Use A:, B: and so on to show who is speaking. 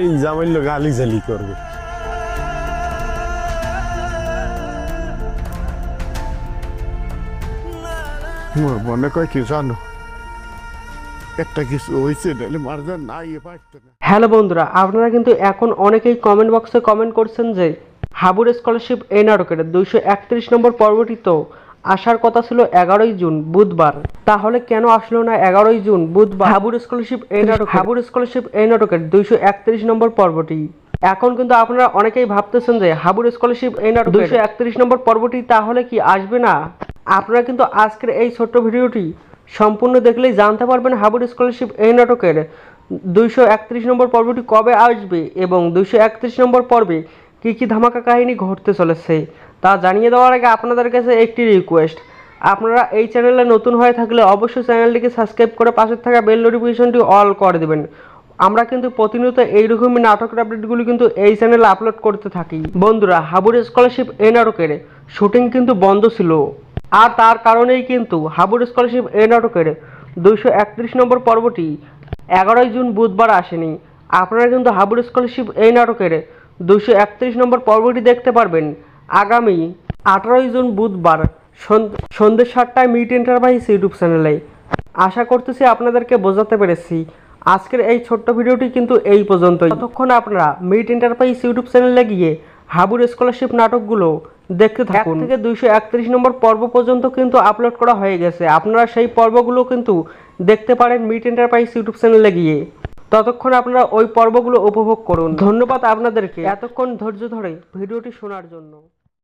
A: এই জামাইল গালি জালি করবে।
B: মনে কয় কি জানো? একটা কিছু হয়েছে নাহলে মারজান না ইয়ে না।
C: হ্যালো বন্ধুরা আপনারা কিন্তু এখন অনেকেই কমেন্ট বক্সে কমেন্ট করছেন যে হাবুর স্কলারশিপ এই নাটকের দুইশো একত্রিশ নম্বর পর্বটি তো আসার কথা ছিল এগারোই জুন বুধবার। তাহলে কেন আসলো না এগারোই জুন বুধবার? হাবুর স্কলারশিপ এই নাটক হাবুর স্কলারশিপ এই নাটকের দুইশো একত্রিশ নম্বর পর্বটি। এখন কিন্তু আপনারা অনেকেই ভাবতেছেন যে হাবুর স্কলারশিপ এই নাটক দুইশো একত্রিশ নম্বর পর্বটি তাহলে কি আসবে না? আপনারা কিন্তু আজকের এই ছোট্ট ভিডিওটি সম্পূর্ণ দেখলেই জানতে পারবেন হাবুর স্কলারশিপ এই নাটকের দুইশো একত্রিশ নম্বর পর্বটি কবে আসবে এবং দুইশো একত্রিশ নম্বর পর্বে কী কী ধামাকা কাহিনী ঘটতে চলেছে। তা জানিয়ে দেওয়ার আগে আপনাদের কাছে একটি রিকোয়েস্ট আপনারা এই চ্যানেলে নতুন হয়ে থাকলে অবশ্যই চ্যানেলটিকে সাবস্ক্রাইব করে পাশে থাকা বেল নোটিফিকেশনটি অল করে দেবেন। আমরা কিন্তু প্রতিনিয়ত এইরকমই নাটকের আপডেটগুলি কিন্তু এই চ্যানেলে আপলোড করতে থাকি। বন্ধুরা, হাবুর স্কলারশিপ এই নাটকের শুটিং কিন্তু বন্ধ ছিল। আর তার কারণেই কিন্তু হাবুর স্কলারশিপ এই নাটকের দুইশো একত্রিশ নম্বর পর্বটি এগারোই জুন বুধবার আসেনি। আপনারা কিন্তু হাবুর স্কলারশিপ এই নাটকের দুইশো একত্রিশ নম্বর পর্বটি দেখতে পারবেন। আগামী আঠারোই জুন বুধবার সন্ধ্যে সাতটায় মিট এন্টারপ্রাইজ ইউটিউব চ্যানেলে। আশা করতেছি আপনাদেরকে বোঝাতে পেরেছি। আজকের এই ছোট্ট ভিডিওটি কিন্তু এই পর্যন্তই। ততক্ষণ আপনারা মিট এন্টারপ্রাইজ ইউটিউব চ্যানেলে গিয়ে হাবুর স্কলারশিপ নাটকগুলো দেখতে থাকুন। থেকে দুইশো একত্রিশ নম্বর পর্ব পর্যন্ত কিন্তু আপলোড করা হয়ে গেছে। আপনারা সেই পর্বগুলো কিন্তু দেখতে পারেন মিট এন্টারপ্রাইজ ইউটিউব চ্যানেলে গিয়ে। ততক্ষণ আপনারা ওই পর্বগুলো উপভোগ করুন। ধন্যবাদ আপনাদেরকে। এতক্ষণ ধৈর্য ধরে ভিডিওটি শোনার জন্য।